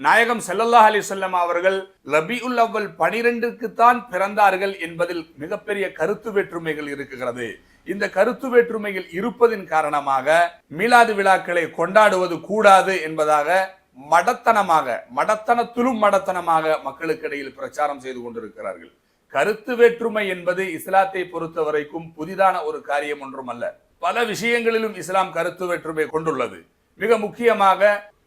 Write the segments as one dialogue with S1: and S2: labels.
S1: நாயகம் ஸல்லல்லாஹு அலி வஸல்லம் அவர்கள் லபியுல் அவ்வல் பனிரெண்டுக்கு தான் பிறந்தார்கள் என்பதில் மிகப்பெரிய கருத்து வேற்றுமைகள் இருக்குகிறது இந்த கருத்து வேற்றுமைகள் இருப்பதின் காரணமாக மீலாது விழாக்களை கொண்டாடுவது கூடாது என்பதாக மடத்தனமாக மடத்தனத்திலும் மடத்தனமாக மக்களுக்கிடையில் பிரச்சாரம் செய்து கொண்டிருக்கிறார்கள். கருத்து வேற்றுமை என்பது இஸ்லாத்தை பொறுத்த வரைக்கும் புதிதான ஒரு காரியம் ஒன்றும் அல்ல பல விஷயங்களிலும் இஸ்லாம் கருத்து வேற்றுமை கொண்டுள்ளது. மிக முக்கியமாக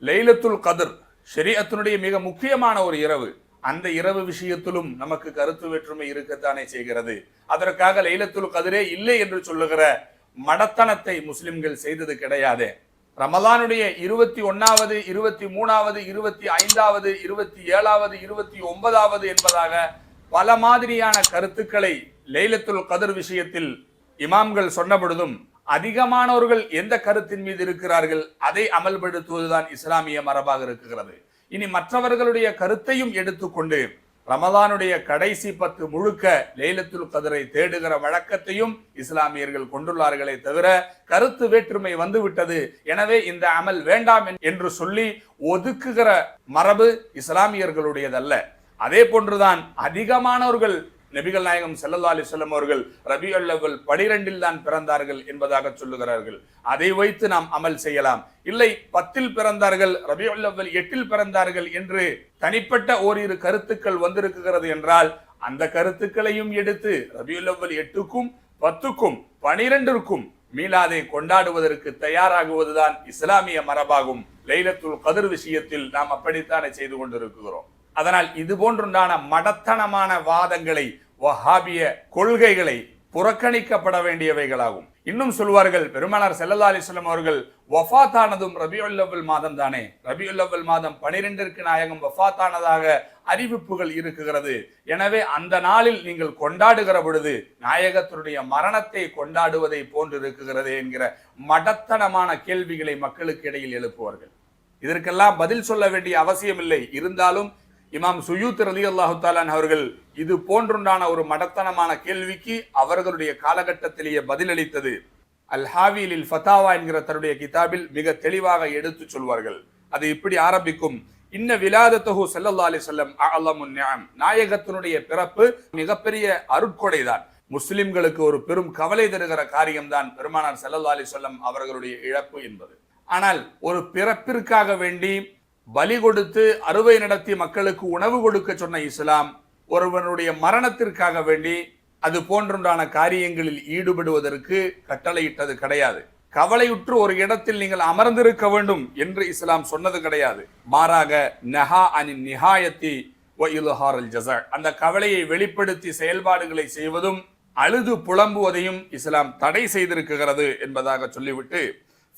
S1: லைலத்துல் கதிர் ஷரியத்தினுடைய மிக முக்கியமான ஒரு இரவு. அந்த இரவு விஷயத்திலும் நமக்கு கருத்து வேற்றுமை இருக்கத்தானே செய்கிறது. அதற்காக லைலத்துல் கதிரே இல்லை என்று சொல்லுகிற மடத்தனத்தை முஸ்லிம்கள் செய்தது கிடையாது. ரமலானுடைய இருபத்தி ஒன்னாவது இருபத்தி மூணாவது இருபத்தி ஐந்தாவது இருபத்தி ஏழாவது இருபத்தி ஒன்பதாவது என்பதாக பல மாதிரியான கருத்துக்களை லைலத்துல் கதிர் விஷயத்தில் இமாம்கள் சொன்னபொழுதும் அதிகமானவர்கள் எந்த கருத்தின் மீது இருக்கிறார்கள் அதை அமல்படுத்துவதுதான் இஸ்லாமிய மரபாக இருக்கிறது. இனி மற்றவர்களுடைய கருத்தையும் எடுத்துக்கொண்டு ரமதானுடைய கடைசி பத்து முழுக்க லைலத்துல் கதிரை தேடுகிற வழக்கத்தையும் இஸ்லாமியர்கள் கொண்டுள்ளார்களே தவிர கருத்து வேற்றுமை வந்துவிட்டது. எனவே இந்த அமல் வேண்டாம் என்று சொல்லி ஒதுக்குகிற மரபு இஸ்லாமியர்களுடையதல்ல. அதே போன்றுதான் அதிகமானவர்கள் நபிகள் நாயகம் செல்லல்லா அலைஹி அவர்கள் ரபி அல்லவல் பனிரெண்டில் தான் பிறந்தார்கள் என்பதாக சொல்லுகிறார்கள். அதை வைத்து நாம் அமல் செய்யலாம். இல்லை பத்தில் பிறந்தார்கள் ரபி அல்லவல் எட்டில் பிறந்தார்கள் என்று தனிப்பட்ட ஓரிரு கருத்துக்கள் வந்திருக்கிறது என்றால் அந்த கருத்துக்களையும் எடுத்து ரபி அல்லவல் எட்டுக்கும் பத்துக்கும் பனிரெண்டிற்கும் மீலாதை கொண்டாடுவதற்கு தயாராகுவதுதான் இஸ்லாமிய மரபாகும். லைலத்துல் கதிர் விஷயத்தில் நாம் அப்படித்தானே செய்து கொண்டிருக்கிறோம். அதனால் இது போன்றுண்டான மடத்தனமான வாதங்களை வஹாபிய கொள்கைகளை புறக்கணிக்கப்பட வேண்டியவைகளாகும். இன்னும் சொல்வார்கள் பெருமானார் செல்லல்லா அலிஸ்லம் அவர்கள் வஃபாத்தானதும் ரபியுல்லவல் மாதம் தானே? ரபியுல்லவல் மாதம் பனிரெண்டிற்கு நாயகம் வஃபாத்தானதாக அறிவிப்புகள் இருக்குகிறது. எனவே அந்த நாளில் நீங்கள் கொண்டாடுகிற பொழுது நாயகத்தினுடைய மரணத்தை கொண்டாடுவதை போன்று இருக்கிறது என்கிற மடத்தனமான கேள்விகளை மக்களுக்கு இடையில் எழுப்புவார்கள். இதற்கெல்லாம் பதில் சொல்ல வேண்டிய அவசியமில்லை. இருந்தாலும் இமாம் சுயூத் ரலி அல்லாஹு தாலான் அவர்கள் இது போன்றுண்டான ஒரு மடத்தனமான கேள்விக்கு அவர்களுடைய காலகட்டத்திலேயே பதிலளித்தது. அல் ஹாவிலில் ஃபதாவா என்கிற தன்னுடைய கிதாபில் மிக தெளிவாக எடுத்து சொல்வார்கள். அது இப்படி ஆரம்பிக்கும். இன்ன விலாதத்தஹு ஸல்லல்லாஹு அலைஹி வஸல்லம் அஅலமுன் நாயகத்தினுடைய பிறப்பு மிகப்பெரிய அருட்கொடைதான். முஸ்லிம்களுக்கு ஒரு பெரும் கவலை தருகிற காரியம்தான் பெருமானார் ஸல்லல்லாஹு அலி சொல்லம் அவர்களுடைய இழப்பு என்பது. ஆனால் ஒரு பிறப்பிற்காக வேண்டி பலி கொடுத்து அறுவை நடத்தி மக்களுக்கு உணவு கொடுக்க சொன்ன இஸ்லாம் ஒருவனுடைய மரணத்திற்காக வேண்டி அது போன்றுண்டான காரியங்களில் ஈடுபடுவதற்கு கட்டளையிட்டது கிடையாது. கவலையுற்று ஒரு இடத்தில் நீங்கள் அமர்ந்திருக்க வேண்டும் என்று இஸ்லாம் சொன்னது கிடையாது. மாறாக நெஹா அனின் நிஹாயத்தி அந்த கவலையை வெளிப்படுத்தி செயல்பாடுகளை செய்வதும் அழுது புலம்புவதையும் இஸ்லாம் தடை செய்திருக்கிறது என்பதாக சொல்லிவிட்டு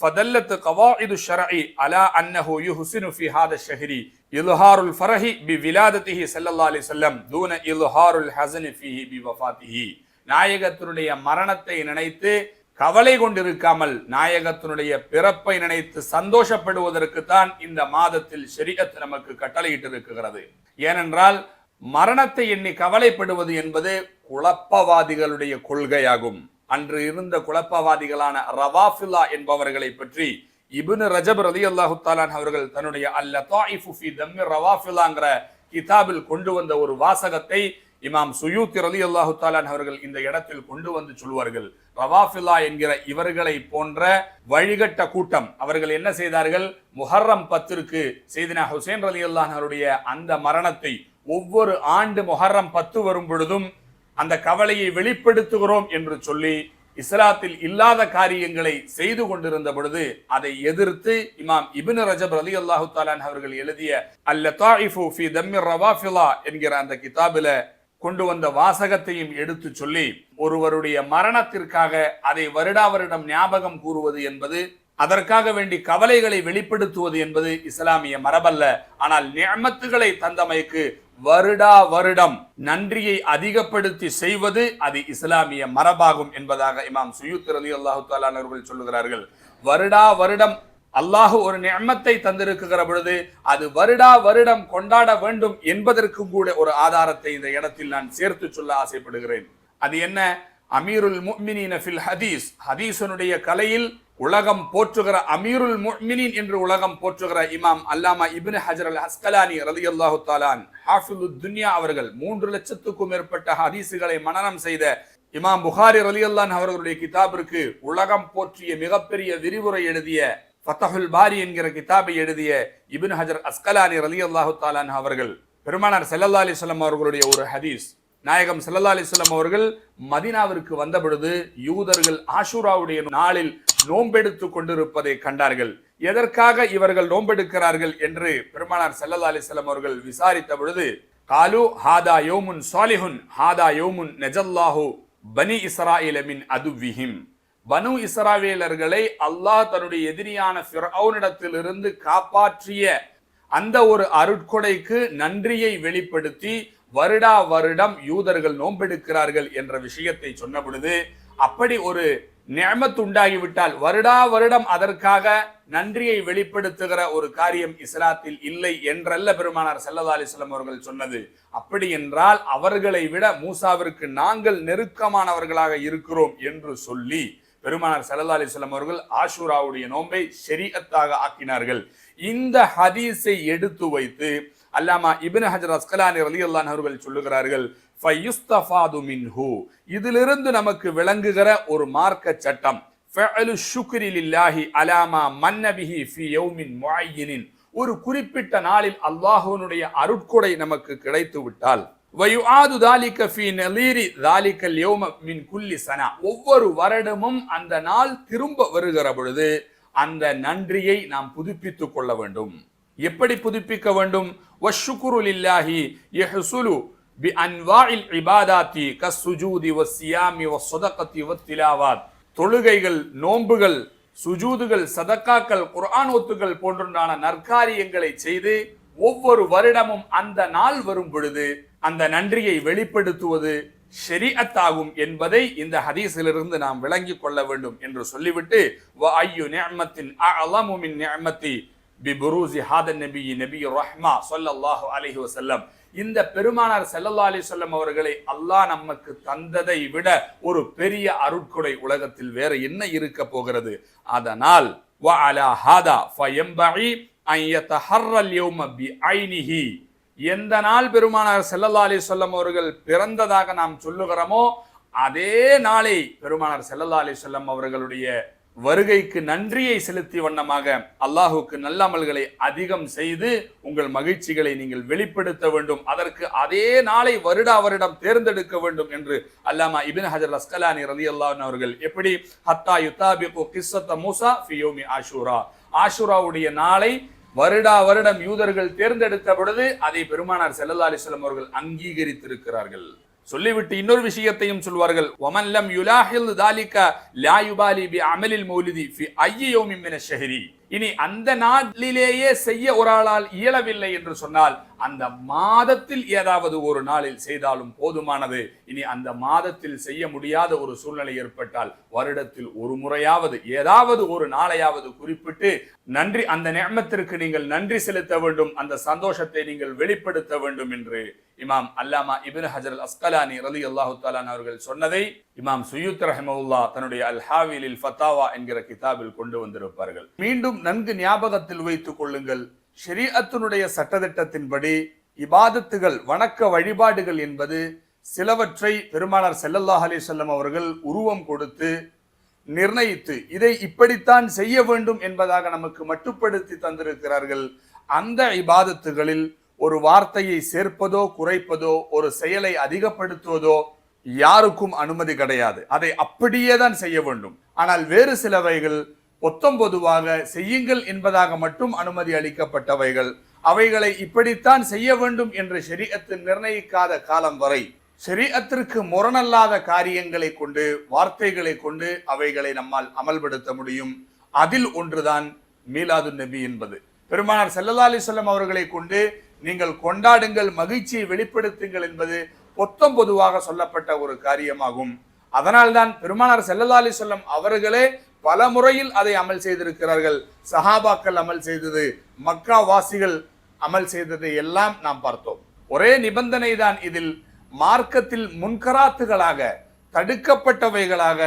S1: فدلت قواعد الشرع على انه يحسن في هذا الشهر اظهار الفرح بولادته صلى الله عليه وسلم دون اظهار الحزن فيه بوفاته நாயகத்தினுடைய மரணத்தை நினைத்து கவலை கொண்டிருக்காமல் நாயகத்தினுடைய பிறப்பை நினைத்து சந்தோஷப்படுவதற்கு தான் இந்த மாதத்தில் ஷரியத் நமக்கு கட்டளையிட்டிருக்கிறது ஏனென்றால் மரணத்தை எண்ணி கவலைப்படுவது என்பது குழப்பவாதிகளுடைய கொள்கையாகும் அன்று இருந்த குழப்பவாதிகளான ரவாஃபில்லா என்பவர்களை பற்றி இபின் ரஜப் ரதி அல்லாஹு தாலான் அவர்கள் தன்னுடைய அல்ல தாயிஃபு ஃபி தம்மி ரவாஃபில்லாங்கிற கிதாபில் கொண்டு வந்த ஒரு வாசகத்தை இமாம் சுயூத் ரலி அல்லாஹு தாலான் அவர்கள் இந்த இடத்தில் கொண்டு வந்து சொல்வார்கள் ரவாஃபில்லா என்கிற இவர்களை போன்ற வழிகட்ட கூட்டம் அவர்கள் என்ன செய்தார்கள்? முஹர்ரம் பத்திற்கு செய்தினா ஹுசேன் ரலி அல்லாஹருடைய அந்த மரணத்தை ஒவ்வொரு ஆண்டு முஹர்ரம் பத்து வரும் பொழுதும் அந்த கவலையை வெளிப்படுத்துகிறோம் என்று சொல்லி இஸ்லாத்தில் இல்லாத காரியங்களை செய்து கொண்டிருந்த பொழுது அதை எதிர்த்து இமாம் இபின் ரஜப் அலி அல்லாஹு தாலான் அவர்கள் எழுதிய அல்ல தாயிஃபு ஃபி தம்மி ரவாஃபிலா என்கிற அந்த கிதாபில கொண்டு வந்த வாசகத்தையும் எடுத்து சொல்லி ஒருவருடைய மரணத்திற்காக அதை வருடா வருடம் ஞாபகம் கூறுவது என்பது அதற்காக வேண்டி கவலைகளை வெளிப்படுத்துவது என்பது இஸ்லாமிய மரபல்ல. ஆனால் நியமத்துகளை தந்தமைக்கு வருடா வருடம் நன்றியை அதிகப்படுத்தி செய்வது அது இஸ்லாமிய மரபாகும் என்பதாக இமாம் சுயூத் ரலி அல்லாஹு அவர்கள் சொல்லுகிறார்கள். வருடா வருடம் அல்லாஹு ஒரு நியமத்தை தந்திருக்கிற பொழுது அது வருடா வருடம் கொண்டாட வேண்டும் என்பதற்கும் கூட ஒரு ஆதாரத்தை இந்த இடத்தில் நான் சேர்த்து சொல்ல ஆசைப்படுகிறேன். அது என்ன? அமீருல் முஃமினீன ஃபில் ஹதீஸ். ஹதீஸனுடைய கலையில் உலகம் போற்றுகிற அமீருல் முஃமினீன் என்று உலகம் போற்றுகிற இமாம் அல்லாமா இப்னு ஹஜர் அல் அஸ்கலானி ரலியல்லாஹு தாலான் ஹாஃபிலுத் துன்யா அவர்கள் மூன்று லட்சத்துக்கும் மேற்பட்ட ஹதீஸுகளை மனனம் செய்த இமாம் புகாரி ரலியல்லான் அவர்களுடைய கிதாபிற்கு உலகம் போற்றிய மிகப்பெரிய விரிவுரை எழுதிய ஃபத்தஹுல் பாரி என்கிற கிதாபை எழுதிய இபின் ஹஜர் அஸ்கலானி ரலி அல்லாஹு தாலான் அவர்கள் பெருமானார் செல்லல்லா அலிஸ்லாம் அவர்களுடைய ஒரு ஹதீஸ். நாயகம் சல்லா அலிஸ்லாம் அவர்கள் மதீனாவிற்கு வந்த பொழுது யூதர்கள் ஆஷூராவுடைய நாளில் நோன்பெடுத்து கொண்டிருப்பதை கண்டார்கள். எதற்காக இவர்கள் நோன்பெடுக்கிறார்கள் என்று பெருமானார் சல்லா அலிஸ்லாம் அவர்கள் விசாரித்த பொழுது காலு ஹாதா யோமுன் சாலிஹுன் ஹாதா யோமுன் நெஜல்லாஹு பனி இஸ்ராயில அது அதுவிஹிம் பனு இஸ்ராவேலர்களை அல்லாஹ் தன்னுடைய எதிரியான இருந்து காப்பாற்றிய அந்த ஒரு அருட்கொடைக்கு நன்றியை வெளிப்படுத்தி வருடா வருடம் யூதர்கள் நோன்பெடுக்கிறார்கள் என்ற விஷயத்தை சொன்ன பொழுது அப்படி ஒரு நியமத்துண்டாகிவிட்டால் வருடா வருடம் அதற்காக நன்றியை வெளிப்படுத்துகிற ஒரு காரியம் இஸ்லாத்தில் இல்லை என்றல்ல பெருமானார் செல்லதா அலிஸ்லாம் அவர்கள் சொன்னது. அப்படி என்றால் அவர்களை விட மூசாவிற்கு நாங்கள் நெருக்கமானவர்களாக இருக்கிறோம் என்று சொல்லி பெருமானார் செல்லதா அலிஸ்லாம் அவர்கள் ஆஷூராவுடைய நோன்பை ஷரீஅத்தாக ஆக்கினார்கள். இந்த ஹதீஸை எடுத்து வைத்து அல்லாமா இபின் ஹஜர் அஸ்கலானி ரலியல்லாஹு அவர்கள் சொல்லுகிறார்கள் மின்ஹு. இதிலிருந்து நமக்கு விளங்குகிற ஒரு மார்க்க சட்டம் அலாமா மன்னபிஹி ஃபி யௌமின் ஒரு குறிப்பிட்ட நாளில் அல்லாஹுவனுடைய அருட்கொடை நமக்கு கிடைத்து விட்டால் வயுஆது தாலிக்க ஃபி நலீரி தாலிகல் மின் குல்லி சனா. ஒவ்வொரு வருடமும் அந்த நாள் திரும்ப வருகிற பொழுது அந்த நன்றியை நாம் புதுப்பித்துக் கொள்ள வேண்டும். எப்படி புதுப்பிக்க வேண்டும்? வஷ்ஷுக்குரு யஹ்சுலு பி அன்வாயில் இபாதாத்தி கஸ்ஸுஜூதி வஸ்ஸியாமி வஸ்ஸதகத்தி வத்திலாவாத். தொழுகைகள் நோன்புகள் சுஜூதுகள் சதக்காக்கள் குர்ஆன் ஒத்துகள் போன்றுண்டான நற்காரியங்களை செய்து ஒவ்வொரு வருடமும் அந்த நாள் வரும் பொழுது அந்த நன்றியை வெளிப்படுத்துவது ஷெரியத்தாகும் என்பதை இந்த ஹதீஸிலிருந்து நாம் விளங்கிக் கொள்ள வேண்டும் என்று சொல்லிவிட்டு பிபுரூசி ஹாத நபி நபி ரஹ்மா சொல்லல்லாஹு அலைஹி வசல்லம் இந்த பெருமானார் செல்லல்லா அலி சொல்லம் அவர்களை அல்லாஹ் நமக்கு தந்ததை விட ஒரு பெரிய அருட்கொடை உலகத்தில் வேற என்ன இருக்க போகிறது? அதனால் வ அலா ஹாதா ஃபயம்பஇ அன் யௌம பி ஐனிஹி எந்த நாள் பெருமானார் செல்லல்லா அலி சொல்லம் அவர்கள் பிறந்ததாக நாம் சொல்லுகிறோமோ அதே நாளை பெருமானார் செல்லல்லா அலி சொல்லம் அவர்களுடைய வருகைக்கு நன்றியை செலுத்தி வண்ணமாக அல்லாஹுக்கு நல்ல அமல்களை அதிகம் செய்து உங்கள் மகிழ்ச்சிகளை நீங்கள் வெளிப்படுத்த வேண்டும். அதற்கு அதே நாளை வருடா வருடம் தேர்ந்தெடுக்க வேண்டும் என்று அல்லாமா இபின் ஹஜர் அஸ்கலானி ரலி அவர்கள் எப்படி ஹத்தா யுத்தாபிகு கிஸ்ஸத்த மூசா ஃபியோமி ஆஷூரா. ஆஷூராவுடைய நாளை வருடா வருடம் யூதர்கள் தேர்ந்தெடுத்த பொழுது அதை பெருமானார் செல்லல்லா அலிஸ்லாம் அவர்கள் அங்கீகரித்திருக்கிறார்கள். சொல்லிவிட்டு இன்னொரு விஷயத்தையும் சொல்வார்கள். ஒமல்லம் யுலாஹில் தாலிக லா யுபாலி பி அமலில் மௌலிதி ஃபி ஐய மின ஷஹரி இனி அந்த நாளிலேயே செய்ய ஒரு ஆளால் இயலவில்லை என்று சொன்னால் அந்த மாதத்தில் ஏதாவது ஒரு நாளில் செய்தாலும் போதுமானது. இனி அந்த மாதத்தில் செய்ய முடியாத ஒரு சூழ்நிலை ஏற்பட்டால் வருடத்தில் ஒரு முறையாவது ஏதாவது ஒரு நாளையாவது குறிப்பிட்டு நன்றி அந்த நேமத்திற்கு நீங்கள் நன்றி செலுத்த வேண்டும் அந்த சந்தோஷத்தை நீங்கள் வெளிப்படுத்த வேண்டும் என்று இமாம் அல்லாமா இபின் ஹஜர் அல் அஸ்கலானி ரலி அல்லாஹு தாலான் அவர்கள் சொன்னதை இமாம் சுயூத் ரஹமவுல்லா தன்னுடைய அல் ஹாவிலில் ஃபத்தாவா என்கிற கிதாபில் கொண்டு வந்திருப்பார்கள். மீண்டும் நன்கு ஞாபகத்தில் வைத்துக் கொள்ளுங்கள். ஷரீஅத்தினுடைய சட்டத்திட்டத்தின்படி இபாதத்துகள் வணக்க வழிபாடுகள் என்பது சிலவற்றை பெருமானார் செல்லல்லாஹ் அலி செல்லம் அவர்கள் உருவம் கொடுத்து நிர்ணயித்து இதை இப்படித்தான் செய்ய வேண்டும் என்பதாக நமக்கு மட்டுப்படுத்தி தந்திருக்கிறார்கள். அந்த இபாதத்துகளில் ஒரு வார்த்தையை சேர்ப்பதோ குறைப்பதோ ஒரு செயலை அதிகப்படுத்துவதோ யாருக்கும் அனுமதி கிடையாது. அதை அப்படியே தான் செய்ய வேண்டும். ஆனால் வேறு சிலவைகள் பொத்தம் பொதுவாக செய்யுங்கள் என்பதாக மட்டும் அனுமதி அளிக்கப்பட்டவைகள். அவைகளை இப்படித்தான் செய்ய வேண்டும் என்று ஷரீஅத்து நிர்ணயிக்காத காலம் வரை ஷரீஅத்திற்கு முரணல்லாத காரியங்களை கொண்டு வார்த்தைகளை கொண்டு அவைகளை நம்மால் அமல்படுத்த முடியும். அதில் ஒன்றுதான் மீலாது நபி என்பது. பெருமானார் ஸல்லல்லாஹு அலிசல்லம் அவர்களை கொண்டு நீங்கள் கொண்டாடுங்கள் மகிழ்ச்சியை வெளிப்படுத்துங்கள் என்பது பொத்தம் பொதுவாக சொல்லப்பட்ட ஒரு காரியமாகும். அதனால்தான் பெருமானார் ஸல்லல்லாஹு அலிசல்லம் அவர்களே பல முறையில் அதை அமல் செய்திருக்கிறார்கள். சஹாபாக்கள் அமல் செய்தது மக்கா வாசிகள் அமல் செய்ததை எல்லாம் நாம் பார்த்தோம். ஒரே நிபந்தனை தான் இதில் மார்க்கத்தில் முன்கராத்துகளாக தடுக்கப்பட்டவைகளாக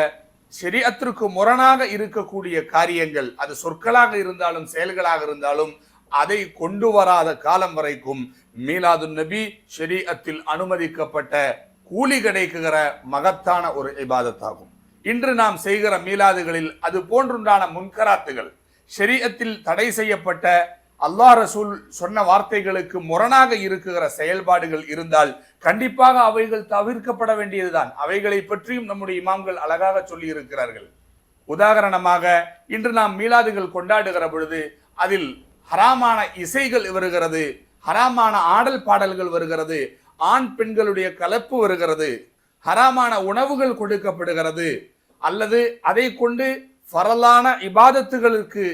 S1: ஷரியத்திற்கு முரணாக இருக்கக்கூடிய காரியங்கள் அது சொற்களாக இருந்தாலும் செயல்களாக இருந்தாலும் அதை கொண்டு வராத காலம் வரைக்கும் மீலாது நபி ஷரியத்தில் அனுமதிக்கப்பட்ட கூலி கிடைக்குகிற மகத்தான ஒரு இபாதத்தாகும். இன்று நாம் செய்கிற மீலாதுகளில் அது போன்றுண்டான முன்கராத்துகள். ஷரியத்தில் தடை செய்யப்பட்ட அல்லாஹ் ரசூல் சொன்ன வார்த்தைகளுக்கு முரணாக இருக்குகிற செயல்பாடுகள் இருந்தால் கண்டிப்பாக அவைகள் தவிர்க்கப்பட வேண்டியதுதான். அவைகளை பற்றியும் நம்முடைய இமாம்கள் அழகாக சொல்லி இருக்கிறார்கள் உதாரணமாக இன்று நாம் மீலாதுகள் கொண்டாடுகிற பொழுது அதில் ஹராமான இசைகள் வருகிறது ஹராமான ஆடல் பாடல்கள் வருகிறது ஆண் பெண்களுடைய கலப்பு வருகிறது ஹராமான உணவுகள் கொடுக்கப்படுகிறது அல்லது அதை கொண்டு பரலான இபாதத்துகளுக்கு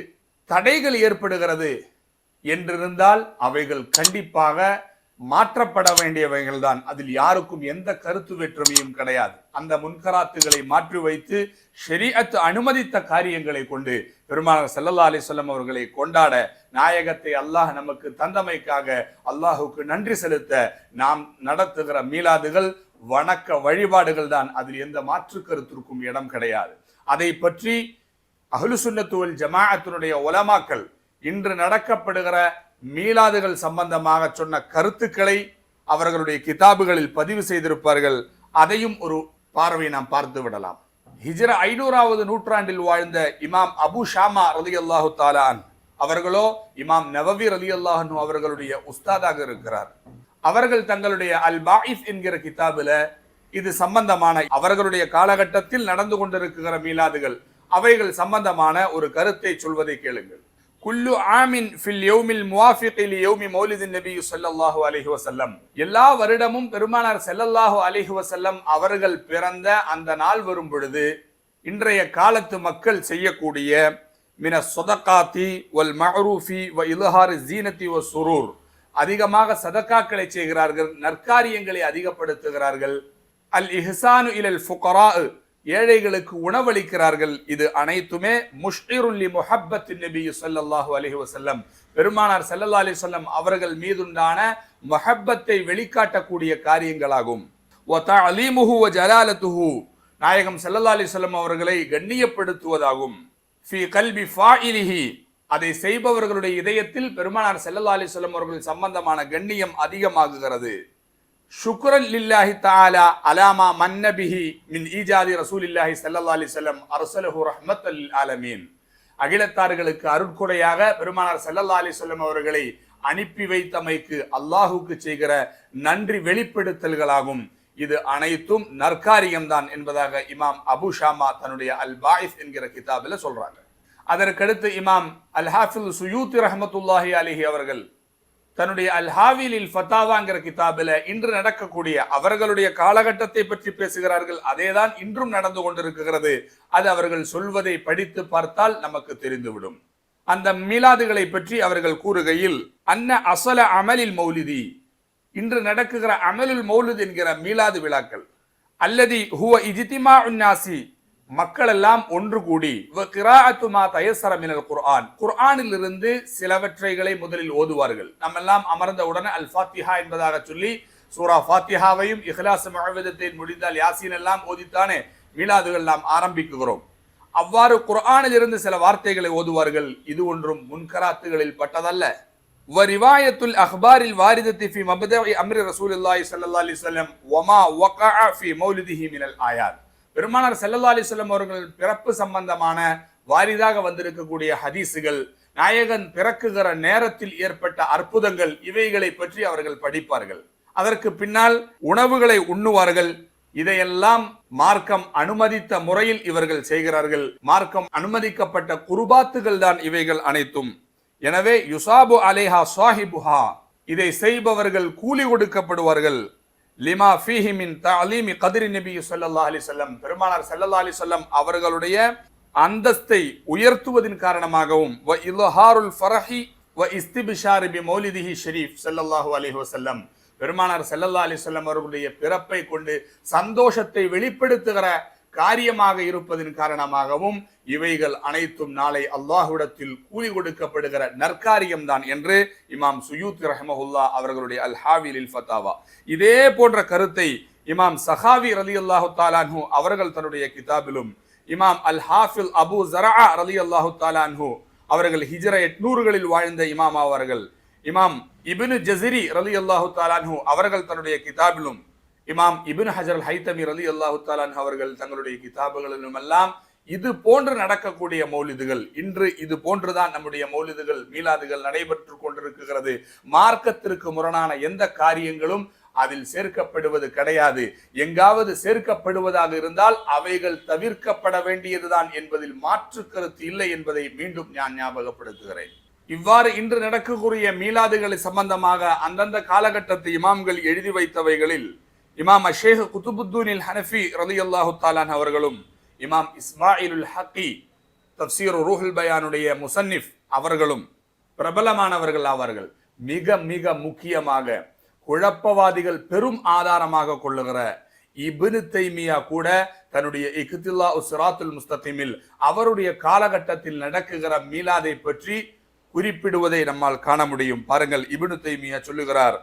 S1: தடைகள் ஏற்படுகிறது என்றிருந்தால் அவைகள் கண்டிப்பாக மாற்றப்பட வேண்டியவைகள் தான் அதில் யாருக்கும் எந்த கருத்து வேற்றுமையும் கிடையாது. அந்த முன்கராத்துகளை மாற்றி வைத்து ஷெரீஅத் அனுமதித்த காரியங்களை கொண்டு பெருமானார் செல்லல்லா அலைஹி அவர்களை கொண்டாட நாயகத்தை அல்லாஹ் நமக்கு தந்தமைக்காக அல்லாஹுக்கு நன்றி செலுத்த நாம் நடத்துகிற மீலாதுகள் வணக்க வழிபாடுகள் தான் அதில் எந்த மாற்று கருத்திற்கும் இடம் கிடையாது. அதை பற்றி அகலுசுன்னத்துவல் ஜமாஅத்தினுடைய உலமாக்கள் இன்று நடக்கப்படுகிற மீலாதுகள் சம்பந்தமாக சொன்ன கருத்துக்களை அவர்களுடைய கிதாபுகளில் பதிவு செய்திருப்பார்கள். அதையும் ஒரு பார்வை நாம் பார்த்து விடலாம். ஹிஜ்ர ஐநூறாவது நூற்றாண்டில் வாழ்ந்த இமாம் அபு ஷாமா ரலி அல்லாஹு தாலான் அவர்களோ இமாம் நவவி ரலி அல்லாஹனு அவர்களுடைய உஸ்தாதாக இருக்கிறார். அவர்கள் தங்களுடைய அல் பாயிஸ் என்கிற கிதாபில் இது சம்பந்தமான அவர்களுடைய காலகட்டத்தில் நடந்து கொண்டிருக்கிற மீலாதுகள் அவைகள் சம்பந்தமான ஒரு கருத்தை சொல்வதை கேளுங்கள். குல்லு ஆமின் ஃபில் யௌமில் முவாஃபிகில் யௌமி மௌலிதின் நபி ஸல்லல்லாஹு அலைஹி வஸல்லம். எல்லா வருடமும் பெருமானார் ஸல்லல்லாஹு அலைஹி வஸல்லம் அவர்கள் பிறந்த அந்த நாள் வரும் பொழுது இன்றைய காலத்து மக்கள் செய்யக்கூடிய மின சொதக்காத்தி வல் மஹரூஃபி வ இல்ஹார் ஜீனத்தி வ சுரூர் அதிகமாக சதக்காக்களை செய்கிறார்கள் நற்காரியங்களை அதிகப்படுத்துகிறார்கள். அல் இஹ்சானு இலல் ஃபுகரா ஏழைகளுக்கு உணவளிக்கிறார்கள். இது அனைத்துமே முஷ்டிருல்லி முஹப்பத்தின் நபி சொல்லல்லாஹு அலஹி வசல்லம் பெருமானார் ஸல்லல்லாஹு அலி சொல்லம் அவர்கள் மீதுண்டான மொஹப்பத்தை வெளிக்காட்டக்கூடிய காரியங்களாகும். அலிமுஹு வ ஜலாலத்துஹு நாயகம் சல்லல்லா அலி சொல்லம் அவர்களை கண்ணியப்படுத்துவதாகும். ஃபி ஃபா ஃபாயிலிஹி அதை செய்பவர்களுடைய இதயத்தில் பெருமானார் செல்லல்லா அலி சொல்லம் அவர்கள் சம்பந்தமான கண்ணியம் அதிகமாகுகிறது. ஷுக்ரன் லில்லாஹி தாலா அலாமா மன்னபிஹி மின் ஈஜாதி ரசூலில்லாஹி செல்லல்லா அலி செல்லம் அரசலஹு ரஹ்மத்தல் அல் ஆலமீன் அகிலத்தார்களுக்கு அருட்கொடையாக பெருமானார் செல்லல்லா அலி சொல்லம் அவர்களை அனுப்பி வைத்தமைக்கு அல்லாஹுக்கு செய்கிற நன்றி வெளிப்படுத்தல்களாகும். இது அனைத்தும் நற்காரியம்தான் என்பதாக இமாம் அபு ஷாமா தன்னுடைய அல் பாயிஸ் என்கிற கிதாபில் சொல்றாங்க. அதற்கடுத்து இமாம் அல்ஹாஃபில் சுயூத் சுயூத்தி ரஹமத்துல்லாஹி அலிஹி அவர்கள் தன்னுடைய அல்ஹாவிலில் ஃபத்தாவாங்கிற கிதாபில் இன்று நடக்கக்கூடிய அவர்களுடைய காலகட்டத்தை பற்றி பேசுகிறார்கள். அதேதான் இன்றும் நடந்து கொண்டிருக்கிறது. அது அவர்கள் சொல்வதை படித்து பார்த்தால் நமக்கு தெரிந்துவிடும். அந்த மீலாதுகளை பற்றி அவர்கள் கூறுகையில் அன்ன அசல அமலில் மௌலிதி. இன்று நடக்குகிற அமலுல் மௌலித் என்கிற மீலாது விழாக்கள். அல்லதி ஹுவ இஜிதிமா உன்னாசி மக்கள் எல்லாம் ஒன்று கூடி கிராஅத்துமா தயசர மினல் குர்ஆன். குர்ஆனில் இருந்து சிலவற்றைகளை முதலில் ஓதுவார்கள். நம்ம எல்லாம் அமர்ந்த உடனே அல் ஃபாத்திஹா என்பதாக சொல்லி சூரா ஃபாத்திஹாவையும் இஹ்லாஸ் மகவிதத்தை முடிந்தால் யாசின் எல்லாம் ஓதித்தானே மீளாதுகள் நாம் ஆரம்பிக்குகிறோம். அவ்வாறு குர்ஆனில் இருந்து சில வார்த்தைகளை ஓதுவார்கள். இது ஒன்றும் முன்கராத்துகளில் பட்டதல்ல. வரிவாயத்துல் அஹ்பாரில் வாரிதத்தி ஃபி மபதஇ அம்ரி ரசூலுல்லாஹி ஸல்லல்லாஹு அலைஹி வஸல்லம் வமா வகஅ ஃபி மௌலிதிஹி மினல் ஆயார் பெருமானார் செல்லல்லா அலைஹி வஸல்லம் அவர்கள் பிறப்பு சம்பந்தமான வாரிதாக வந்திருக்கக்கூடிய ஹதீஸுகள் நாயகன் பிறக்குகிற நேரத்தில் ஏற்பட்ட அற்புதங்கள் இவைகளை பற்றி அவர்கள் படிப்பார்கள். அதற்கு பின்னால் உணவுகளை உண்ணுவார்கள். இதையெல்லாம் மார்க்கம் அனுமதித்த முறையில் இவர்கள் செய்கிறார்கள். மார்க்கம் அனுமதிக்கப்பட்ட குருபாத்துகள் தான் இவைகள் அனைத்தும். எனவே யுசாபு அலேஹா சாஹிபுஹா இதை செய்பவர்கள் கூலி கொடுக்கப்படுவார்கள். லிமா ஃபீஹி மின் தலீமி கதிரி நபி சொல்லல்லா அலி சொல்லம் பெருமானார் சல்லல்லா அலி சொல்லம் அவர்களுடைய அந்தஸ்தை உயர்த்துவதின் காரணமாகவும் வ இலஹாருல் ஃபரஹி வ இஸ்திபிஷாரி பி மௌலிதிஹி ஷரீஃப் சல்லல்லாஹு அலி வசல்லம் பெருமானார் சல்லல்லா அலி சொல்லம் அவர்களுடைய பிறப்பை கொண்டு சந்தோஷத்தை வெளிப்படுத்துகிற காரியமாக இருப்பதன் காரணமாகவும் இவைகள் அனைத்தும் நாளை அல்லாஹுடத்தில் கூலி கொடுக்கப்படுகிற நற்காரியம்தான் என்று இமாம் சுயூத் ரஹமஹுல்லா அவர்களுடைய அல் ஹாவிலில் ஃபத்தாவா. இதே போன்ற கருத்தை இமாம் சஹாவி அலி அல்லாஹு தாலான்ஹு அவர்கள் தன்னுடைய கிதாபிலும் இமாம் அல் ஹாஃபில் அபு ஜரா அலி அல்லாஹு தாலான்ஹு அவர்கள் ஹிஜ்ர எட்நூறுகளில் வாழ்ந்த இமாம் அவர்கள் இமாம் இபினு ஜசிரி ரலி அல்லாஹு தாலான்ஹு அவர்கள் தன்னுடைய கிதாபிலும் இமாம் இபின் ஹஜர் அல் ஹைத்தமி அல்லாஹு தாலான் அவர்கள் தங்களுடைய கிதாபுகளிலும் எல்லாம் இது போன்று நடக்கக்கூடிய மௌலிதுகள் இன்று இது போன்றுதான் நம்முடைய மௌலிதுகள் மீலாதுகள் நடைபெற்று கொண்டிருக்கிறது. மார்க்கத்திற்கு முரணான எந்த காரியங்களும் அதில் சேர்க்கப்படுவது கிடையாது. எங்காவது சேர்க்கப்படுவதாக இருந்தால் அவைகள் தவிர்க்கப்பட வேண்டியதுதான் என்பதில் மாற்று கருத்து இல்லை என்பதை மீண்டும் நான் ஞாபகப்படுத்துகிறேன். இவ்வாறு இன்று நடக்கக்கூடிய மீலாதுகளை சம்பந்தமாக அந்தந்த காலகட்டத்து இமாம்கள் எழுதி வைத்தவைகளில் இமாம் அஷேக் குத்துபுத்தூனில் ஹனஃபி ரலி அல்லாஹு தாலான் அவர்களும் இமாம் இஸ்மாயிலுல் ஹக்கி தப்சீர் ரூஹுல் பயானுடைய முசன்னிஃப் அவர்களும் பிரபலமானவர்கள் ஆவார்கள். மிக மிக முக்கியமாக குழப்பவாதிகள் பெரும் ஆதாரமாக கொள்ளுகிற இபினு தைமியா கூட தன்னுடைய இக்தில்லா உஸ்ராத்துல் முஸ்தகிமில் அவருடைய காலகட்டத்தில் நடக்குகிற மீலாதை பற்றி குறிப்பிடுவதை நம்மால் காண முடியும். பாருங்கள் இபினு தைமியா சொல்லுகிறார்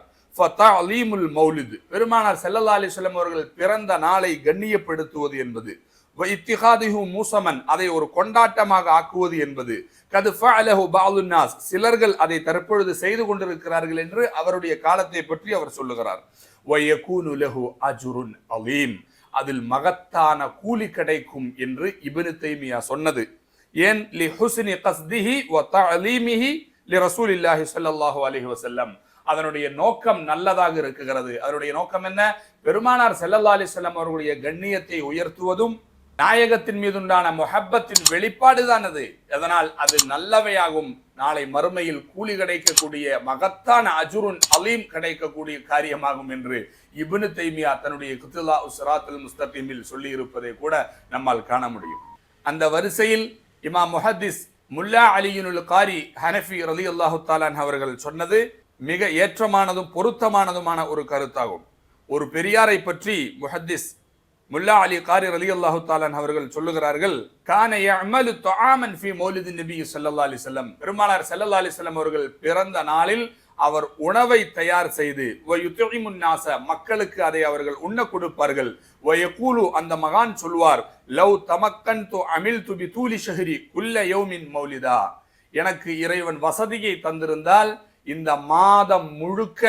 S1: அலீமுல் மௌலிது பெருமானார் செல்லல்லா அலி சொல்லம் அவர்கள் பிறந்த நாளை கண்ணியப்படுத்துவது என்பது இத்திஹாதிஹு மூசமன் அதை ஒரு கொண்டாட்டமாக ஆக்குவது என்பது கது ஃபஅலஹு பாலுன்னாஸ் சிலர்கள் அதை தற்பொழுது செய்து கொண்டிருக்கிறார்கள் என்று அவருடைய காலத்தை பற்றி அவர் சொல்லுகிறார். வயகூனு லஹு அஜுருன் அலீம். அதில் மகத்தான கூலி கிடைக்கும் என்று இப்னு தைமியா சொன்னது. ஏன்? லி ஹுஸ்னி கஸ்திஹி வ தஅலீமிஹி லி ரசூலில்லாஹி ஸல்லல்லாஹு அலைஹி வஸல்லம். அதனுடைய நோக்கம் நல்லதாக இருக்குகிறது. அதனுடைய நோக்கம் என்ன? பெருமானார் செல்லல்லா அலைஹி வஸல்லம் அவர்களுடைய கண்ணியத்தை உயர்த்துவதும் நாயகத்தின் மீதுண்டான முஹப்பத்தின் வெளிப்பாடு தான் அது. அதனால் அது நல்லவையாகும். நாளை மறுமையில் கூலி கிடைக்கக்கூடிய மகத்தான அஜுருன் அலீம் கிடைக்கக்கூடிய காரியமாகும் என்று இபுனு தைமியா தன்னுடைய குத்துல்லா உஸ்ராத்துல் முஸ்தகிமில் சொல்லி இருப்பதை கூட நம்மால் காண முடியும். அந்த வரிசையில் இமாம் முஹத்திஸ் முல்லா அலியுனுல் காரி ஹனஃபி ரலி அல்லாஹு தாலான் அவர்கள் சொன்னது மிக ஏற்றமானதும் பொருத்தமானதுமான ஒரு கருத்தாகும். ஒரு பெரியாரை பற்றி முஹத்திஸ் முல்லா அலி காரி அலி அல்லாஹு தாலான் அவர்கள் சொல்லுகிறார்கள் கான அமலு தொஆமன் ஃபி மௌலிது நபி சல்லா அலி செல்லம் பெருமானார் சல்லா அலி செல்லம் அவர்கள் பிறந்த நாளில் அவர் உணவை தயார் செய்து நாச மக்களுக்கு அதை அவர்கள் உண்ண கொடுப்பார்கள். வயக்கூலு அந்த மகான் சொல்வார் லவ் தமக்கன் து அமில் துபி தூலி ஷஹரி குல்ல யோமின் மௌலிதா. எனக்கு இறைவன் வசதியை தந்திருந்தால் இந்த மாதம் முழுக்க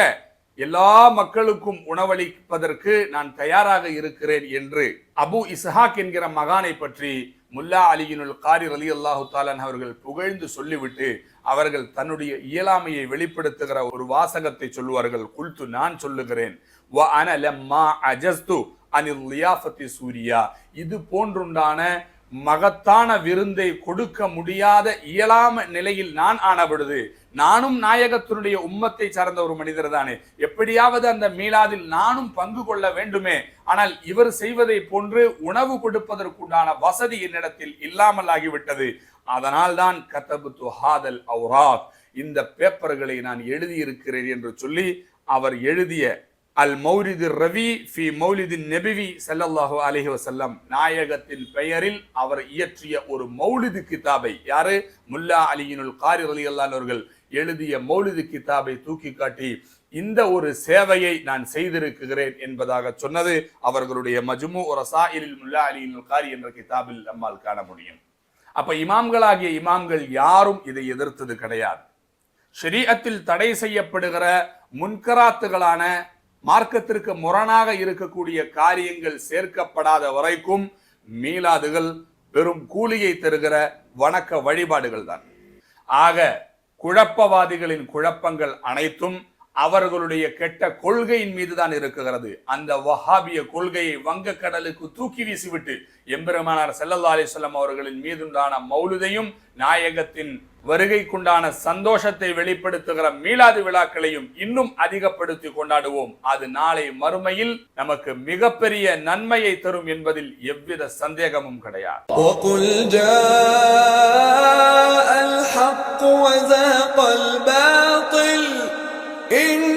S1: எல்லா மக்களுக்கும் உணவளிப்பதற்கு நான் தயாராக இருக்கிறேன் என்று அபு இஸ்ஹாக் என்கிற மகானை பற்றி முல்லா அலியினுல் காரி அலி அல்லாஹு தாலன் அவர்கள் புகழ்ந்து சொல்லிவிட்டு அவர்கள் தன்னுடைய இயலாமையை வெளிப்படுத்துகிற ஒரு வாசகத்தை சொல்லுவார்கள். குல்து நான் சொல்லுகிறேன். வ அன லம்மா அஜஸ்து அனில் லியாஃபத்தி சூரியா. இது போன்றுண்டான மகத்தான விருந்தை கொடுக்க முடியாத இயலாம நிலையில் நான் ஆனப்படுது நானும் நாயகத்தினுடைய உம்மத்தை சார்ந்த ஒரு மனிதர் தானே. எப்படியாவது அந்த மீளாதில் நானும் பங்கு கொள்ள வேண்டுமே. ஆனால் இவர் செய்வதை போன்று உணவு கொடுப்பதற்குண்டான வசதி என்னிடத்தில் இல்லாமல் ஆகிவிட்டது. அதனால் தான் கத்தபு துஹாதல் அவுராத் இந்த பேப்பர்களை நான் எழுதியிருக்கிறேன் என்று சொல்லி அவர் எழுதிய அல் மௌலிது ரவி ஃபி மௌலிது நெபிவி ஸல்லல்லாஹு அலஹி வசல்லம் நாயகத்தின் பெயரில் அவர் இயற்றிய ஒரு மௌலிது கிதாபை. யாரு? முல்லா அலியினுல் காரி அலி அல்லானவர்கள் எழுதிய மௌலிது கிதாபை தூக்கி காட்டி இந்த ஒரு சேவையை நான் செய்திருக்கிறேன் என்பதாக சொன்னது அவர்களுடைய மஜ்மு ரசாயிலில் முல்லா அலியினுல் காரி என்ற கிதாபில் நம்மால் காண முடியும். அப்ப இமாம்களாகிய இமாம்கள் யாரும் இதை எதிர்த்தது கிடையாது. ஷரீஅத்தில் தடை செய்யப்படுகிற முன்கராத்துகளான மார்க்கத்திற்கு முரணாக இருக்கக்கூடிய காரியங்கள் சேர்க்கப்படாத வரைக்கும் மீளாதுகள் பெரும் கூலியை தருகிற வணக்க வழிபாடுகள் தான். ஆக குழப்பவாதிகளின் குழப்பங்கள் அனைத்தும் அவர்களுடைய கெட்ட கொள்கையின் மீதுதான் இருக்குகிறது. அந்த வஹாபிய கொள்கையை வங்கக்கடலுக்கு தூக்கி வீசிவிட்டு எம்பெருமானார் செல்லல்லா அலைஹி அவர்களின் மீதுண்டான மௌலுதையும் நாயகத்தின் வருகைக்குண்டான சந்தோஷத்தை வெளிப்படுத்துகிற மீளாது விழாக்களையும் இன்னும் அதிகப்படுத்தி கொண்டாடுவோம். அது நாளை மறுமையில் நமக்கு மிகப்பெரிய நன்மையை தரும் என்பதில் எவ்வித சந்தேகமும் கிடையாது.
S2: إن